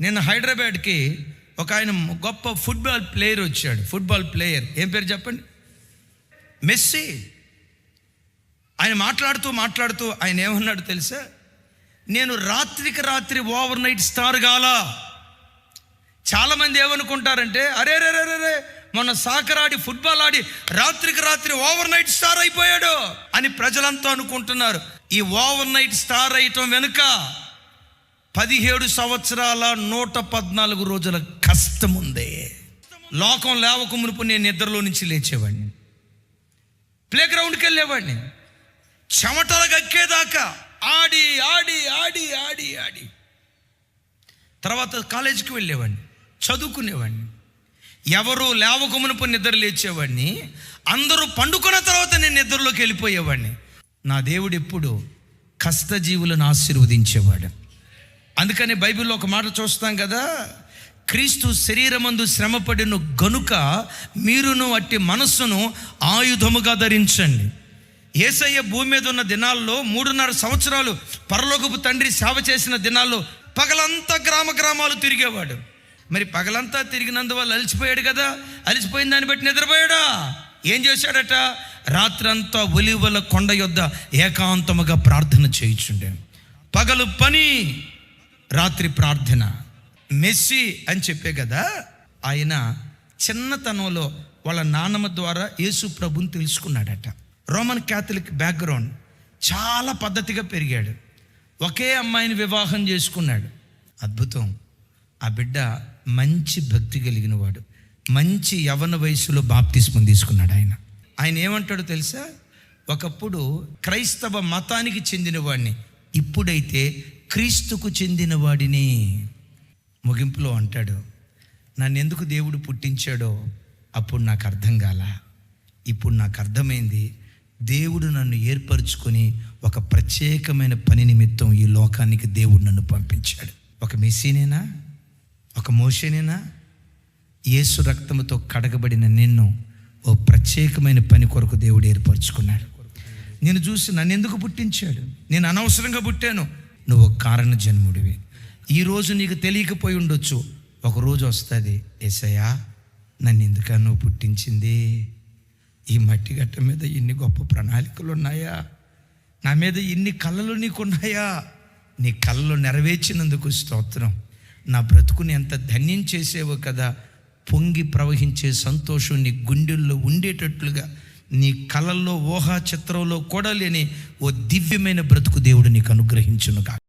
నిన్న హైదరాబాద్కి ఒక ఆయన గొప్ప ఫుట్బాల్ ప్లేయర్ వచ్చాడు. Football player. ఏం పేరు చెప్పండి? మెస్సీ. ఆయన మాట్లాడుతూ మాట్లాడుతూ ఆయన ఏమన్నాడు తెలుసా? నేను రాత్రికి రాత్రి ఓవర్ నైట్ స్టార్ గాలా. చాలామంది ఏమనుకుంటారంటే అరే రే రే రే మొన్న సాకర్ ఆడి ఫుట్బాల్ ఆడి రాత్రికి రాత్రి ఓవర్ నైట్ స్టార్ అయిపోయాడు అని ప్రజలంతా అనుకుంటున్నారు. ఈ ఓవర్ నైట్ స్టార్ అయ్యటం వెనుక పదిహేడు సంవత్సరాల నూట పద్నాలుగు రోజుల కష్టం ఉంది లోకం లేవక మునుపు నేను నిద్రలో నుంచి లేచేవాడిని. ప్లే గ్రౌండ్కి వెళ్ళేవాడిని చెమటలు గక్కేదాకా ఆడి ఆడి ఆడి ఆడి ఆడి. తర్వాత కాలేజీకి వెళ్ళేవాడిని. చదువుకునేవాడిని. ఎవరు లేవక మునుపు నిద్ర లేచేవాడిని. అందరూ పండుకున్న తర్వాత నేను నిద్రలోకి వెళ్ళిపోయేవాడిని. నా దేవుడు ఎప్పుడు కష్టజీవులను ఆశీర్వదించేవాడు. అందుకని బైబిల్లో ఒక మాట చూస్తాం కదా క్రీస్తు శరీరమందు శ్రమపడిన గనుక మీరును అట్టి మనస్సును ఆయుధముగా ధరించండి. ఏసయ్య భూమి మీద ఉన్న దినాల్లో మూడున్నర సంవత్సరాలు పరలోకపు తండ్రి సేవ చేసిన దినాల్లో పగలంతా గ్రామ గ్రామాలు తిరిగేవాడు. మరి పగలంతా తిరిగినందువల్ల అలిసిపోయాడు కదా అలిసిపోయిన దాన్ని బట్టి నిద్రపోయాడా? ఏం చేశాడట? రాత్రంతా ఒలివల కొండ యొద్ద ఏకాంతముగా ప్రార్థన చేయించుండే. పగలు పని రాత్రి ప్రార్థన. మెస్సి అని చెప్పే కదా ఆయన చిన్నతనంలో వాళ్ళ నాన్నమ్మ ద్వారా యేసు ప్రభుని తెలుసుకున్నాడట. రోమన్ క్యాథలిక్ బ్యాక్గ్రౌండ్ చాలా పద్ధతిగా పెరిగాడు. ఒకే అమ్మాయిని వివాహం చేసుకున్నాడు. అద్భుతం. ఆ బిడ్డ మంచి భక్తి కలిగిన వాడు మంచి యవన వయసులో బాప్తిస్మం తీసుకున్నాడు ఆయన. ఆయన ఏమంటాడో తెలుసా? ఒకప్పుడు క్రైస్తవ మతానికి చెందినవాడిని. ఇప్పుడైతే క్రీస్తుకు చెందిన వాడిని ముగింపులో అంటాడు. నన్ను ఎందుకు దేవుడు పుట్టించాడో అప్పుడు నాకు అర్థం కాల. ఇప్పుడు నాకు అర్థమైంది దేవుడు నన్ను ఏర్పరచుకొని ఒక ప్రత్యేకమైన పని నిమిత్తం ఈ లోకానికి దేవుడు నన్ను పంపించాడు. ఒక మెస్సీనేనా? ఒక మోషనేనా? యేసు రక్తంతో కడగబడిన నిన్ను ఓ ప్రత్యేకమైన పని కొరకు దేవుడు ఏర్పరచుకున్నాడు. నేను చూసి నన్ను ఎందుకు పుట్టించాడు? నేను అనవసరంగా పుట్టాను. నువ్వు కారణ జన్ముడివి ఈరోజు నీకు తెలియకపోయి ఉండొచ్చు. ఒకరోజు వస్తుంది ఏసయ్యా నన్ను ఎందుక నువ్వు పుట్టించింది? ఈ మట్టి గట్ట మీద ఇన్ని గొప్ప ప్రణాళికలు ఉన్నాయా నా మీద ఇన్ని కళలు నీకున్నాయా? నీ కళలు నెరవేర్చినందుకు స్తోత్రం. నా బ్రతుకుని ఎంత ధన్యం చేసేవో కదా పొంగి ప్రవహించే సంతోషం నీ గుండెల్లో ఉండేటట్లుగా నీ కళల్లో ఊహా చిత్రంలో కూడా లేని ఓ దివ్యమైన బ్రతుకు దేవుడు నీకు అనుగ్రహించును కాక.